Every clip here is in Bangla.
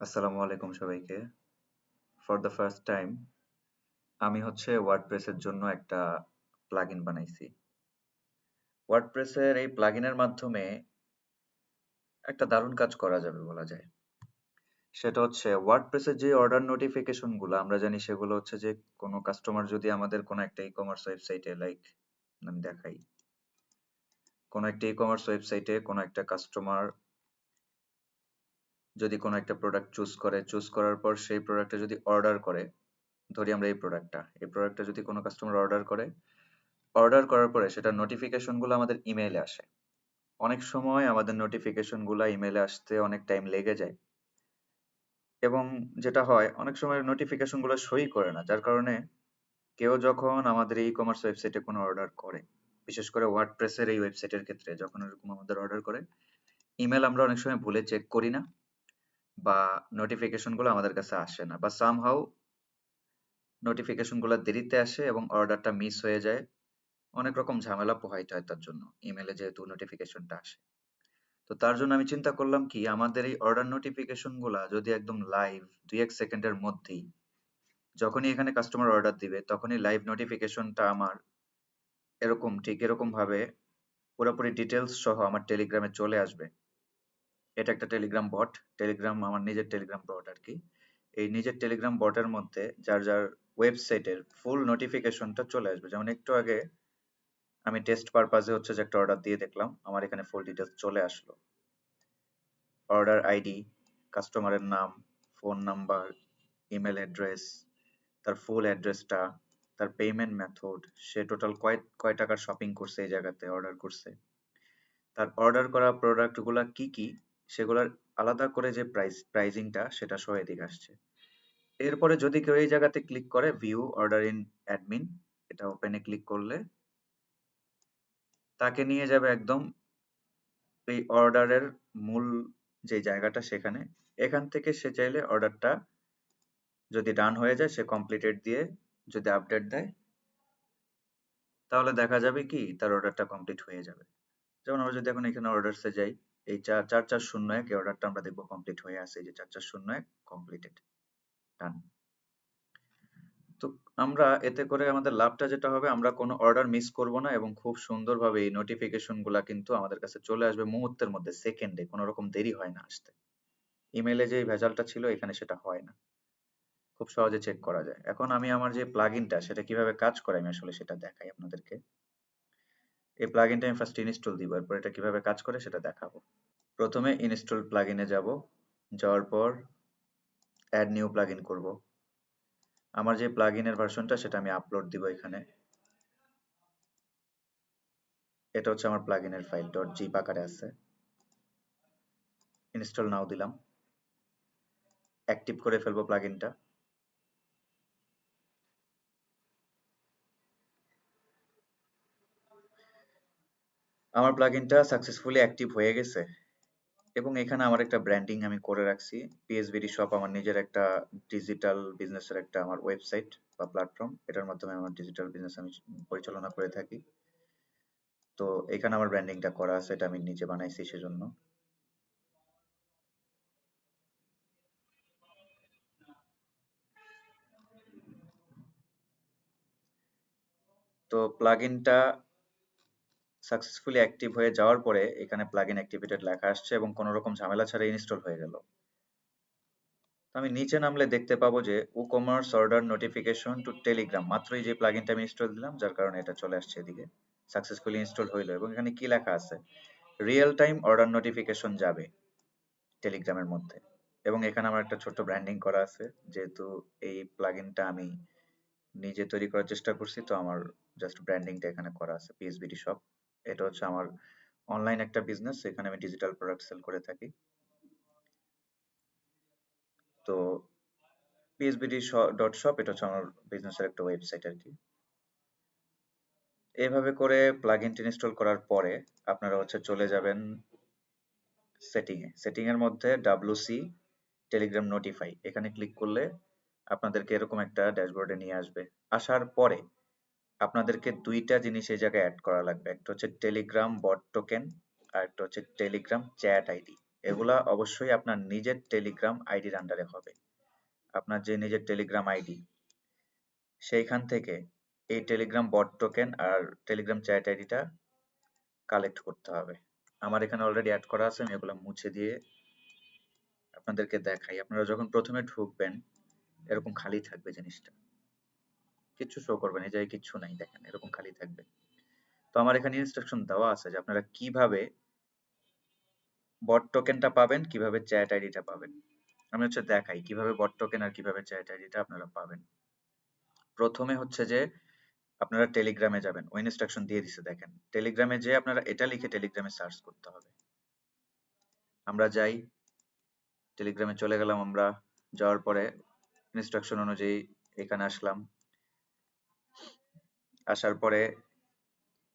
আসসালামু আলাইকুম সবাইকে। ফর দ্য ফার্স্ট টাইম আমি হচ্ছে ওয়ার্ডপ্রেসের জন্য একটা প্লাগইন বানাইছি। ওয়ার্ডপ্রেসের এই প্লাগইনের মাধ্যমে একটা দারুণ কাজ করা যাবে বলা যায়। সেটা হচ্ছে ওয়ার্ডপ্রেসের যে অর্ডার নোটিফিকেশনগুলো, আমরা জানি সেগুলো হচ্ছে যে কোনো কাস্টমার যদি আমাদের কোনো একটা ই কমার্স ওয়েবসাইটে লাইক আমি দেখাই। কোনো একটা ই কমার্স ওয়েবসাইটে কোনো একটা কাস্টমার যদি কোনো একটা প্রোডাক্ট চুজ করে চুজ করার পর সেই প্রোডাক্টটা যদি অর্ডার করে, ধরি আমরা এই প্রোডাক্টটা এই প্রোডাক্টটা যদি কোনো কাস্টমার অর্ডার করে অর্ডার করার পরে সেটা নোটিফিকেশনগুলো আমাদের ইমেইলে আসে। অনেক সময় আমাদের নোটিফিকেশনগুলো ইমেইলে আসতে অনেক টাইম লেগে যায়। এবং যেটা হয়, অনেক সময় নোটিফিকেশনগুলো সই করে না, যার কারণে কেউ যখন আমাদের ই কমার্স ওয়েবসাইটে কোনো অর্ডার করে, বিশেষ করে ওয়ার্ডপ্রেসের এই ওয়েবসাইটের ক্ষেত্রে, যখন এরকম আমাদের অর্ডার করে ইমেল আমরা অনেক সময় ভুলে চেক করি না। বা নোটিফিকেশনগুলো আমাদের কাছে আসে না, বা সামহাউ নোটিফিকেশনগুলো দেরিতে আসে এবং অর্ডারটা মিস হয়ে যায়। অনেক রকম ঝামেলা পোহাইতে হয় তার জন্য ইমেলে যেহেতু নোটিফিকেশনটা আসে। তো তার জন্য আমি চিন্তা করলাম কি, আমাদের এই অর্ডার নোটিফিকেশনগুলা যদি একদম লাইভ দুই এক সেকেন্ডের মধ্যেই, যখনই এখানে কাস্টমার অর্ডার দিবে, তখনই লাইভ নোটিফিকেশনটা আমার এরকম ঠিক এরকম ভাবে পুরোপুরি ডিটেলস সহ আমার টেলিগ্রামে চলে আসবে। এটা একটা টেলিগ্রাম বট টেলিগ্রাম আমার নিজের টেলিগ্রাম বট আর কি। এই নিজের টেলিগ্রাম বটের মধ্যে যার যার ওয়েবসাইটের ফুল নোটিফিকেশনটা চলে আসবে। যেমন একটু আগে আমি টেস্ট পারপাজে হচ্ছে যে একটা অর্ডার দিয়ে দেখলাম, আমার এখানে ফুল ডিটেলস চলে আসলো। অর্ডার আইডি কাস্টমারের নাম ফোন নাম্বার ইমেল অ্যাড্রেস তার ফুল অ্যাড্রেসটা তার পেমেন্ট মেথড সে টোটাল কয় কয় টাকার শপিং করছে এই জায়গাতে অর্ডার করছে। তার অর্ডার করা প্রোডাক্টগুলা কি কি? সেগুলোর আলাদা করে যে প্রাইস প্রাইজিংটা সেটা সহ এদিকে আসছে। এরপরে যদি কেউ এই জায়গাতে ক্লিক করে ভিউ অর্ডার ইন অ্যাডমিন এটা ওপেনে ক্লিক করলে তাকে নিয়ে যাবে একদম এই অর্ডারের মূল যে জায়গাটা সেখানে। এখান থেকে সে চাইলে অর্ডারটা যদি ডান হয়ে যায়, সে কমপ্লিটেড দিয়ে যদি আপডেট দেয়, তাহলে দেখা যাবে কি তার অর্ডারটা কমপ্লিট হয়ে যাবে। যেমন আমরা যদি এখন এখানে অর্ডারসে যাই এই চার চার চার, শূন্য এক এই অর্ডারটা আমরা দেখব কমপ্লিট হয়ে আছে। এই যে চার চার, শূন্য এক কমপ্লিটেড ডান তো আমরা এতে করে আমাদের লাভটা যেটা হবে, আমরা কোনো অর্ডার মিস করব না এবং খুব সুন্দরভাবে এই নোটিফিকেশনগুলা কিন্তু আমাদের কাছে চলে আসবে মুহূর্তের মধ্যে সেকেন্ডে কোনো রকম দেরি হয় না আসতে। ইমেলে যে ভেজালটা ছিল, এখানে সেটা হয় না। খুব সহজে চেক করা যায়। এখন আমি আমার যে প্লাগইনটা সেটা কীভাবে কাজ করে, আমি আসলে সেটা দেখাই আপনাদেরকে। এই প্লাগইনটা আমি ফার্স্ট ইনস্টল দিব, এরপর এটা কীভাবে কাজ করে সেটা দেখাবো। প্রথমে ইনস্টল প্লাগইনে যাব, যাওয়ার পর অ্যাড নিউ প্লাগইন করব। আমার যে প্লাগইনের ভার্সনটা সেটা আমি আপলোড দিব এখানে। এটা হচ্ছে আমার প্লাগইনের ফাইল ডট জিপ আকারে আছে। ইনস্টল নাও দিলাম। অ্যাক্টিভ করে ফেলব প্লাগইনটা আমার প্লাগইনটা সাকসেসফুলি অ্যাক্টিভ হয়ে গেছে এবং এখানে আমার একটা ব্র্যান্ডিং আমি করে রাখছি। পিএসবিডি শপ আমার নিজের একটা ডিজিটাল বিজনেসের একটা আমার ওয়েবসাইট বা প্ল্যাটফর্ম এটার মাধ্যমে আমার ডিজিটাল বিজনেস আমি পরিচালনা করে থাকি। তো এখানে আমার ব্র্যান্ডিংটা করা আছে, এটা আমি নিজে বানাইছি সেজন্য। তো প্লাগইনটা সাকসেসফুলি অ্যাক্টিভ হয়ে যাওয়ার পরে এখানে প্লাগইন অ্যাক্টিভেটেড লেখা আসছে এবং কোনো রকম ঝামেলা ছাড়া ইনস্টল হয়ে গেল। আমি নিচে নামলে দেখতে পাবো যে WooCommerce order notification to Telegram মাত্রই যে প্লাগইনটা আমি ইনস্টল দিলাম, যার কারণে এটা চলে আসছে এদিকে। সাকসেসফুলি ইনস্টল হইল এবং এখানে কি লেখা আছে? রিয়েল টাইম অর্ডার নোটিফিকেশন যাবে টেলিগ্রামের মধ্যে। এবং এখানে আমার একটা ছোট্ট ব্র্যান্ডিং করা আছে, যেহেতু এই প্লাগইনটা আমি নিজে তৈরি করার চেষ্টা করছি, তো আমার জাস্ট ব্র্যান্ডিংটা এখানে করা আছে পিএসবিডি শপ এটা হচ্ছে আমার অনলাইন একটা বিজনেস এখানে আমি ডিজিটাল প্রোডাক্ট সেল করে থাকি। তো পিএসবিডি ডট শপ এটা হচ্ছে আমার বিজনেসের একটা ওয়েবসাইট আর কি। এভাবে করে প্লাগইন ইনস্টল করার পরে আপনারা হচ্ছে চলে যাবেন সেটিং এ। সেটিং এর মধ্যে ডাব্লিউসি টেলিগ্রাম নোটিফাই এখানে ক্লিক করলে আপনাদেরকে এরকম একটা ড্যাশবোর্ডে নিয়ে আসবে। আসার পরে আপনাদেরকে দুইটা জিনিস এই জায়গায় অ্যাড করা লাগবে। একটা হচ্ছে টেলিগ্রাম বট টোকেন আর একটা হচ্ছে টেলিগ্রাম চ্যাট আইডি এগুলা অবশ্যই আপনার নিজের টেলিগ্রাম আইডির আন্ডারে হবে। আপনার যে নিজের টেলিগ্রাম আইডি সেইখান থেকে এই টেলিগ্রাম বট টোকেন আর টেলিগ্রাম চ্যাট আইডিটা কালেক্ট করতে হবে। আমার এখানে অলরেডি অ্যাড করা আছে, আমি এগুলো মুছে দিয়ে আপনাদেরকে দেখাই। আপনারা যখন প্রথমে ঢুকবেন, এরকম খালি থাকবে জিনিসটা। কিচ্ছু শো করবে না এই জায়গায় কিচ্ছু নাই, দেখেন, এরকম খালি থাকবে। তো আমার এখানে ইনস্ট্রাকশন দেওয়া আছে যে আপনারা কীভাবে বট টোকেনটা পাবেন, কীভাবে চ্যাট আইডিটা পাবেন। আমি হচ্ছে দেখাই কীভাবে বট টোকেন আর কীভাবে চ্যাট আইডিটা আপনারা পাবেন। প্রথমে হচ্ছে যে আপনারা টেলিগ্রামে যাবেন, ওই ইনস্ট্রাকশন দিয়ে দিছে, দেখেন। টেলিগ্রামে যে আপনারা এটা লিখে টেলিগ্রামে সার্চ করতে হবে। আমরা যাই টেলিগ্রামে চলে গেলাম আমরা, যাওয়ার পরে ইনস্ট্রাকশন অনুযায়ী এখানে আসলাম। আসার পরে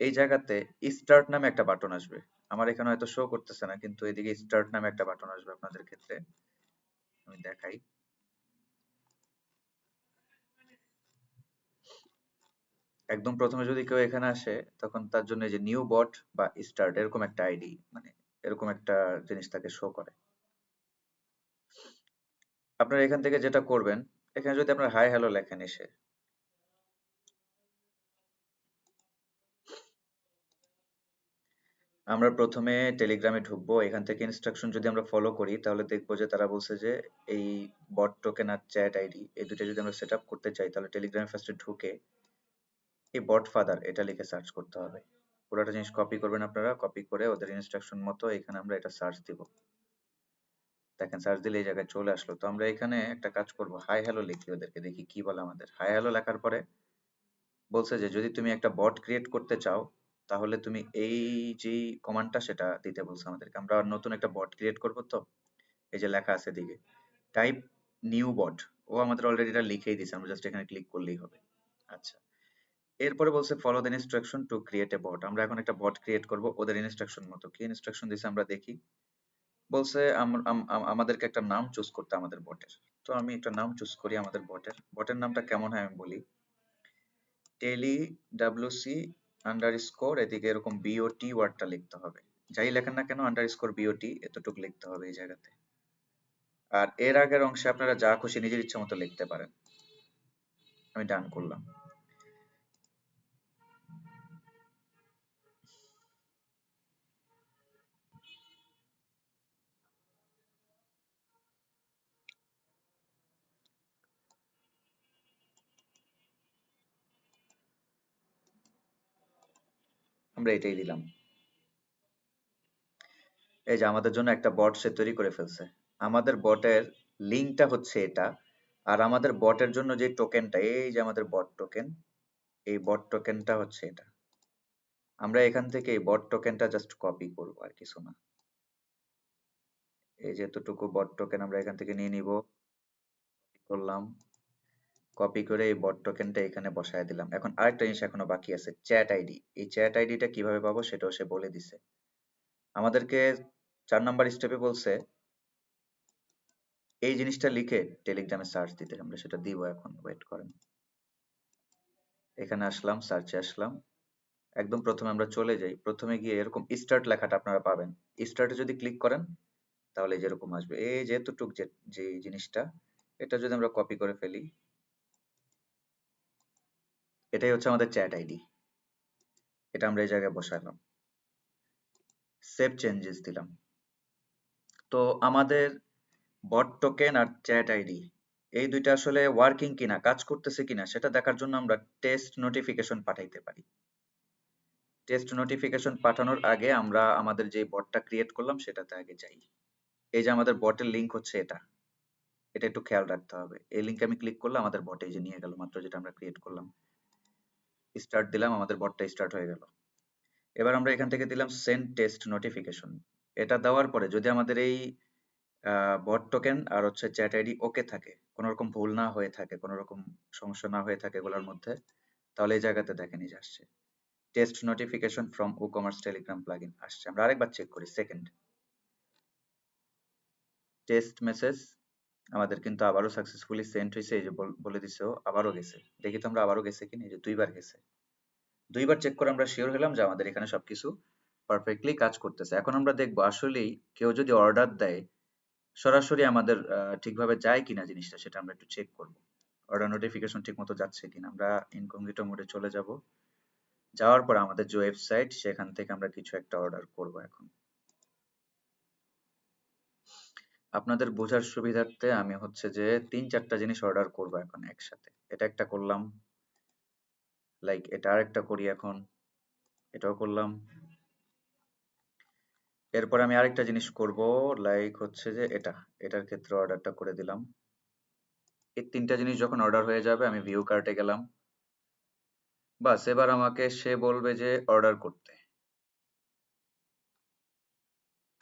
এই জায়গাতে স্টার্ট নামে একটা বাটন আসবে। আমার এখানে হয়তো শো করতেছে না, কিন্তু এদিকে স্টার্ট নামে একটা বাটন আসবে আপনাদের ক্ষেত্রে। আমি দেখাই। একদম প্রথমে যদি কেউ এখানে আসে, তখন তার জন্য যে নিউ বট বা স্টার্ট এরকম একটা আইডি মানে এরকম একটা জিনিস তাকে শো করে। আপনারা এখান থেকে যেটা করবেন, এখানে যদি আপনার হাই হ্যালো লেখেন এসে আমরা প্রথমে টেলিগ্রামে ঢুকবো। এখান থেকে ইনস্ট্রাকশন যদি আমরা ফলো করি, তাহলে দেখব যে তারা বলছে যে এই বট টোকেন আর চ্যাট আইডি এই দুটো যদি আমরা সেট করতে চাই, তাহলে টেলিগ্রামে ফার্স্টে ঢুকে এই বট ফাদার এটা লিখে সার্চ করতে হবে। পুরোটা জিনিস কপি করবেন আপনারা কপি করে ওদের ইনস্ট্রাকশন মতো এখানে আমরা এটা সার্চ দিব। দেখেন সার্চ দিলে এই জায়গায় চলে আসলো। তো আমরা এখানে একটা কাজ করব। হাই হ্যালো লিখি ওদেরকে, দেখি কি বলে আমাদের। হাই হ্যালো লেখার পরে বলছে যে, যদি তুমি একটা বট ক্রিয়েট করতে চাও তাহলে তুমি এই যে কমান্ডটা সেটা দিতে বলছে আমাদেরকে। আমরা নতুন একটা বট ক্রিয়েট করব তো, এই যে লেখা আছে দিকে টাইপ নিউ বট ও আমাদের অলরেডি এটা লিখেই দিয়েছে, আমরা জাস্ট এখানে ক্লিক করলেই হবে। আচ্ছা। এরপরে বলছে follow the instruction to create a bot আমরা এখন একটা বট ক্রিয়েট করব, ওদের ইনস্ট্রাকশন মতো। কি ইনস্ট্রাকশন দিয়েছে আমরা দেখি। বলছে আমাদেরকে একটা নাম চুজ করতে আমাদের বটের তো আমি একটা নাম চুজ করি আমাদের বটের বটের নামটা কেমন হয় আমি বলি। টেলি ডাব্লিউসি আন্ডার স্কোর এদিকে এরকম বিওটি ওয়ার্ডটা লিখতে হবে। যাই লেখেন না কেন আন্ডার স্কোর বিওটি এতটুকু লিখতে হবে এই জায়গাতে। আর এর আগের অংশে আপনারা যা খুশি নিজের ইচ্ছা মতো লিখতে পারেন। আমি ডান করলাম। আমরা এটাই দিলাম। এই যে আমাদের জন্য একটা বট সে তৈরি করে ফেলছে। আমাদের বটের লিঙ্কটা হচ্ছে এটা। আর আমাদের বটের জন্য যে টোকেনটা এই যে আমাদের বট টোকেন এই বট টোকেনটা হচ্ছে এটা। আমরা এখান থেকে এই বট টোকেনটা জাস্ট কপি করব আর কিছু না। এই যে এতটুকু বট টোকেন আমরা এখান থেকে নিয়ে নিব। করলাম। কপি করে এই বট টোকেনটা এখানে বসায় দিলাম। এখন আরেকটা জিনিস এখনও বাকি আছে চ্যাট আইডি এই চ্যাট আইডিটা কীভাবে পাবো সেটাও সে বলে দিছে। আমাদেরকে চার নাম্বার স্টেপে বলছে, এই জিনিসটা লিখে টেলিগ্রামে সার্চ দিতে আমরা সেটা দিব এখন ওয়েট করেন। এখানে আসলাম সার্চে আসলাম। একদম প্রথমে আমরা চলে যাই। প্রথমে গিয়ে এরকম স্টার্ট লেখাটা আপনারা পাবেন। স্টার্টে যদি ক্লিক করেন, তাহলে যেরকম আসবে। এই যেহেতু টুক যে জিনিসটা, এটা যদি আমরা কপি করে ফেলি এটাই হচ্ছে আমাদের চ্যাট আইডি এটা আমরা এই জায়গায় বসালাম। সেভ চেঞ্জেস দিলাম। তো আমাদের বট টোকেন আর চ্যাট আইডি এই দুইটা আসলে ওয়ার্কিং কিনা, কাজ করতেছে কিনা, সেটা দেখার জন্য আমরা টেস্ট নোটিফিকেশন পাঠাইতে পারি। টেস্ট নোটিফিকেশন পাঠানোর আগে আমরা আমাদের যে বটটা ক্রিয়েট করলাম, সেটাতে আগে যাই। এই যে আমাদের বটের লিংক হচ্ছে এটা। এটা একটু খেয়াল রাখতে হবে। এই লিংকে আমি ক্লিক করলে আমাদের বটে যে নিয়ে গেল মাত্র যেটা আমরা ক্রিয়েট করলাম। স্টার্ট দিলাম, আমাদের বটটা স্টার্ট হয়ে গেল। এবার আমরা এখান থেকে দিলাম সেন্ড টেস্ট নোটিফিকেশন এটা দেওয়ার পরে যদি আমাদের এই বট টোকেন আর হচ্ছে চ্যাট আইডি ওকে থাকে কোনো রকম ভুল না হয়ে থাকে কোনো রকম সমস্যা না হয়ে থাকে এগুলোর মধ্যে, তাহলে এই জায়গাতে দেখেন এই যে আসছে। Test notification from WooCommerce Telegram plugin আসছে। আমরা আরেকবার চেক করি সেকেন্ড টেস্ট মেসেজ আমাদের কিন্তু আবারও সাকসেসফুলি সেন্ড হয়েছে এই যে বলে দিছে আবারও গেছে। দেখি তো আমরা আবারও গেছে কিনা, এই যে দুইবার গেছে। দুইবার চেক করে আমরা শিওর হলাম যে আমাদের এখানে সবকিছু পারফেক্টলি কাজ করতেছে। এখন আমরা দেখব আসলেই কেউ যদি অর্ডার দেয়, সরাসরি আমাদের ঠিকভাবে যায় কিনা জিনিসটা, সেটা আমরা একটু চেক করব। অর্ডার নোটিফিকেশন ঠিক মতো যাচ্ছে কিনা, আমরা ইনকগনিটো মোডে চলে যাব। যাওয়ার পর আমাদের যে ওয়েবসাইট সেখান থেকে আমরা কিছু একটা অর্ডার করব এখন। আপনাদের বোঝার সুবিধার্থে আমি হচ্ছে যে তিন চারটা জিনিস অর্ডার করব এখন একসাথে। এটা একটা করলাম লাইক এটা আরেকটা করি এখন, এটাও করলাম। এরপর আমি আরেকটা জিনিস করব লাইক হচ্ছে যে এটা, এটার ক্ষেত্রে অর্ডারটা করে দিলাম। এই তিনটা জিনিস যখন অর্ডার হয়ে যাবে, আমি ভিউ কার্টে গেলাম। বাস, এবার আমাকে সে বলবে যে অর্ডার করতে।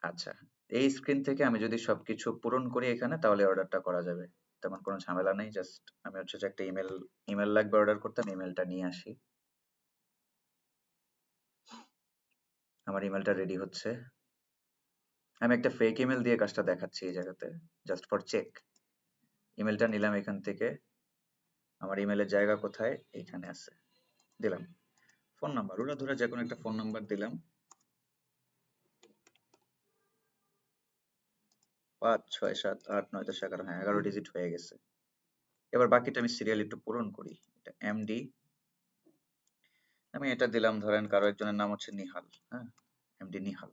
আচ্ছা। এই স্ক্রিন থেকে আমি যদি সবকিছু পূরণ করি এখানে, তাহলে অর্ডারটা করা যাবে। তেমন কোনো ঝামেলা নেই জাস্ট আমি হচ্ছে যে একটা ইমেল ইমেল লাগবে অর্ডার করতে, আমি ইমেলটা নিয়ে আসি। আমার ইমেলটা রেডি হচ্ছে। আমি একটা ফেক ইমেল দিয়ে কাজটা দেখাচ্ছি এই জায়গাতে জাস্ট ফর চেক ইমেলটা নিলাম এখান থেকে। আমার ইমেলের জায়গা কোথায়? এইখানে আছে। দিলাম। ফোন নাম্বার ওরা ধরে যে কোনো একটা ফোন নাম্বার দিলাম। পাঁচ, ছয়, সাত, আট, নয়, দশ, এগারো হ্যাঁ এগারো ডিজিট হয়ে গেছে। এবার বাকিটা আমি সিরিয়াল একটু পূরণ করি। এটা এমডি আমি এটা দিলাম, ধরেন কারও একজনের নাম হচ্ছে নিহাল হ্যাঁ এমডি নিহাল।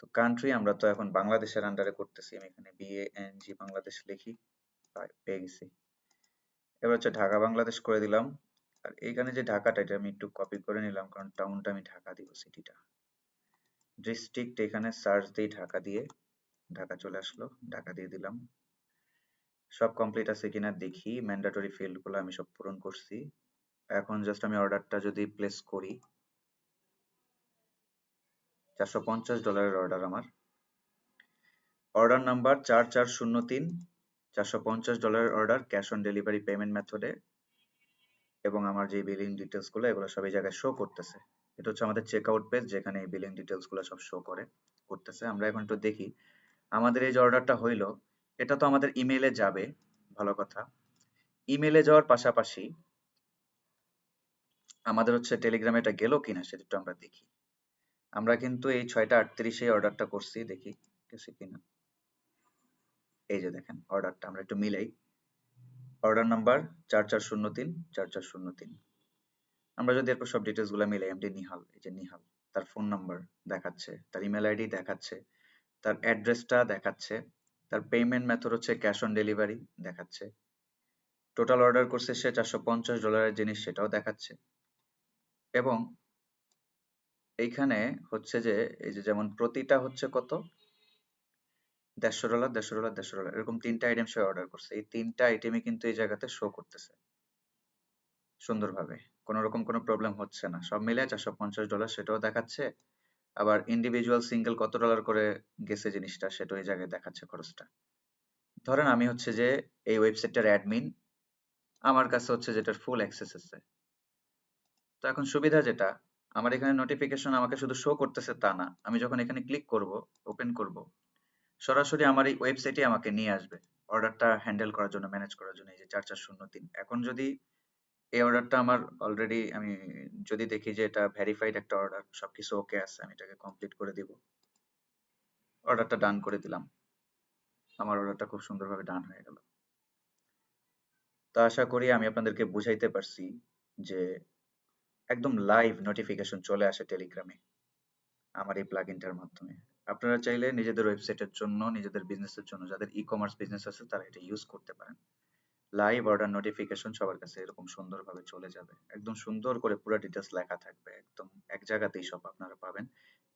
তো কান্ট্রি আমরা তো এখন বাংলাদেশের আন্ডারে করতেছি, আমি এখানে বিএএনজি বাংলাদেশ লিখি পেয়ে গেছি। এবার হচ্ছে ঢাকা, বাংলাদেশ করে দিলাম। আর এইখানে যে ঢাকাটা, এটা আমি একটু কপি করে নিলাম, কারণ টাউনটা আমি ঢাকা দিব সিটিটা ডিস্ট্রিক্ট এখানে সার্চ দিই ঢাকা দিয়ে। ঢাকা চলে আসলো, ঢাকা দিয়ে দিলাম। সব কমপ্লিট আছে কিনা দেখি ম্যান্ডেটরি ফিল্ডগুলো আমি সব পূরণ করছি। এখন জাস্ট আমি অর্ডারটা যদি প্লেস করি, চারশো পঞ্চাশ ডলারের অর্ডার আমার। অর্ডার নাম্বার চার চার শূন্য তিন, চারশো পঞ্চাশ ডলারের order cash on delivery payment মেথডে এবং আমার যে বিলিং ডিটেলসগুলো এগুলো সব এই জায়গায় শো করতেছে। এটা হচ্ছে আমাদের চেক আউট পেজ যেখানে এই বিলিং ডিটেলসগুলো সব শো করে, করতেছে। আমরা এখন একটু দেখি আমাদের এই যে অর্ডারটা হইল, এটা তো আমাদের ইমেইলে যাবে, ভালো কথা। ইমেলে যাওয়ার পাশাপাশি আমাদের হচ্ছে টেলিগ্রামে এটা গেল কিনা সেটা একটু আমরা দেখি। আমরা কিন্তু এই ছয়টা আটত্রিশে অর্ডারটা করছি, দেখি গেছে কিনা। এই যে দেখেন, অর্ডারটা আমরা একটু মিলাই। অর্ডার নাম্বার চার চার শূন্য তিন, চার চার শূন্য তিন। আমরা যদি এরপর সব ডিটেলসগুলো মিলাই, এমডি নিহাল, এই যে নিহাল, তার ফোন নাম্বার দেখাচ্ছে, তার ইমেল আইডি দেখাচ্ছে তার অ্যাড্রেসটা দেখাচ্ছে। তার পেমেন্ট মেথড হচ্ছে ক্যাশ অন ডেলিভারি দেখাচ্ছে। টোটাল অর্ডার করছে সে চারশো পঞ্চাশ ডলারের জিনিস সেটাও দেখাচ্ছে। এবং এইখানে হচ্ছে যে, এই যে যেমন প্রতিটা হচ্ছে কত? দেড়শো ডলার দেড়শো ডলার দেড়শো ডলার এরকম তিনটা আইটেম সে অর্ডার করছে। এই তিনটা আইটেমই কিন্তু এই জায়গাতে শো করতেছে। সুন্দরভাবে। কোনো রকম কোনো প্রবলেম হচ্ছে না। সব মিলে চারশো পঞ্চাশ ডলার সেটাও দেখাচ্ছে। আবার ইন্ডিভিজুয়াল সিঙ্গেল কত ডলার করে গেছে জিনিসটা সেটাও এই জায়গায় দেখাচ্ছে খরচটা। ধরেন আমি হচ্ছে যে এই ওয়েবসাইটটার অ্যাডমিন আমার কাছে হচ্ছে যেটার ফুল অ্যাক্সেস আছে। তো এখন সুবিধা যেটা, আমার এখানে নোটিফিকেশন আমাকে শুধু শো করতেছে তা না, আমি যখন এখানে ক্লিক করব ওপেন করব, সরাসরি আমার এই ওয়েবসাইটে আমাকে নিয়ে আসবে। অর্ডারটা হ্যান্ডেল করার জন্য ম্যানেজ করার জন্য, এই যে চার চার শূন্য তিন। এখন যদি এই অর্ডারটা আমার অলরেডি আমি যদি দেখি যে এটা ভেরিফাইড একটা অর্ডার সবকিছু ওকে আছে, আমি এটাকে কমপ্লিট করে দিব। অর্ডারটা ডান করে দিলাম। আমার অর্ডারটা খুব সুন্দরভাবে ডান হয়ে গেল। তো আশা করি আমি আপনাদেরকে বুঝাইতে পারছি যে একদম লাইভ নোটিফিকেশন চলে আসে টেলিগ্রামে আমার এই প্লাগ প্লাগইনটার মাধ্যমে। আপনারা চাইলে নিজেদের ওয়েবসাইটের জন্য, নিজেদের বিজনেসের জন্য, যাদের ই কমার্স বিজনেস আছে, তারা এটা ইউজ করতে পারেন। লাইভ অর্ডার নোটিফিকেশন সবার কাছে এরকম সুন্দরভাবে চলে যাবে। একদম সুন্দর করে পুরো ডিটেলস লেখা থাকবে। একদম এক জায়গাতেই সব আপনারা পাবেন।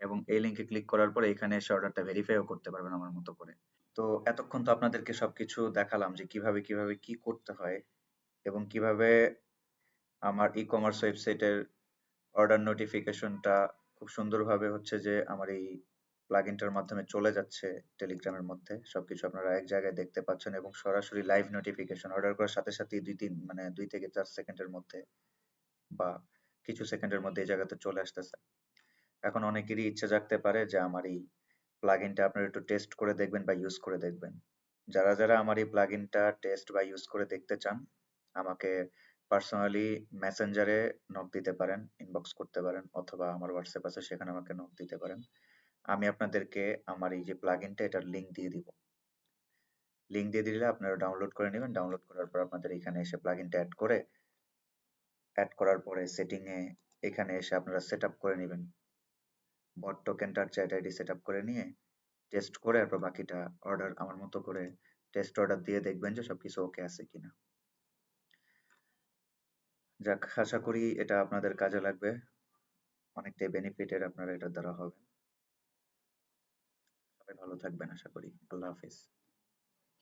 এবং এই লিংকে ক্লিক করার পরে এখানে এসে অর্ডারটা ভেরিফাইও করতে পারবেন আমার মতো করে। তো এতক্ষণ তো আপনাদেরকে সবকিছু দেখালাম যে কীভাবে কীভাবে কি করতে হয় এবং কীভাবে আমার ই কমার্স ওয়েবসাইটের অর্ডার নোটিফিকেশনটা খুব সুন্দরভাবে হচ্ছে যে আমার এই প্লাগইনটার মাধ্যমে চলে যাচ্ছে টেলিগ্রামের মধ্যে। সবকিছু আপনারা এক জায়গায় দেখতে পাচ্ছেন এবং সরাসরি লাইভ নোটিফিকেশন অর্ডার করার সাথে সাথে দুই তিন মানে দুই থেকে চার সেকেন্ডের মধ্যে বা কিছু সেকেন্ডের মধ্যে এই জায়গাতে চলে আসতেছে। এখন অনেকেরই ইচ্ছা জাগতে পারে যে আমার এই প্লাগইনটা আপনারা একটু টেস্ট করে দেখবেন বা ইউজ করে দেখবেন। যারা যারা আমার এই প্লাগইনটা টেস্ট বা ইউজ করে দেখতে চান, আমাকে পার্সোনালি মেসেঞ্জারে নক দিতে পারেন ইনবক্স করতে পারেন, অথবা আমার হোয়াটসঅ্যাপ আছে, সেখানে আমাকে নক দিতে পারেন। আমি আপনাদেরকে আমার এই যে প্লাগইনটা এটার লিংক দিয়ে দিব। লিংক দিয়ে দিলে আপনারা ডাউনলোড করে নেবেন। ডাউনলোড করার পর আপনাদের এখানে এসে প্লাগইনটা অ্যাড করে অ্যাড করার পরে সেটিংয়ে এখানে এসে আপনারা সেট করে নেবেন। বট টোকেনটার চ্যাট আইডি সেট করে নিয়ে টেস্ট করে, তারপর বাকিটা অর্ডার আমার মতো করে টেস্ট অর্ডার দিয়ে দেখবেন যে সবকিছু ওকে আছে কিনা। যাক, আশা করি এটা আপনাদের কাজে লাগবে। অনেকটাই বেনিফিটের আপনারা এটার দ্বারা হবেন সবাই ভালো থাকবেন আশা করি। আল্লাহ হাফিজ।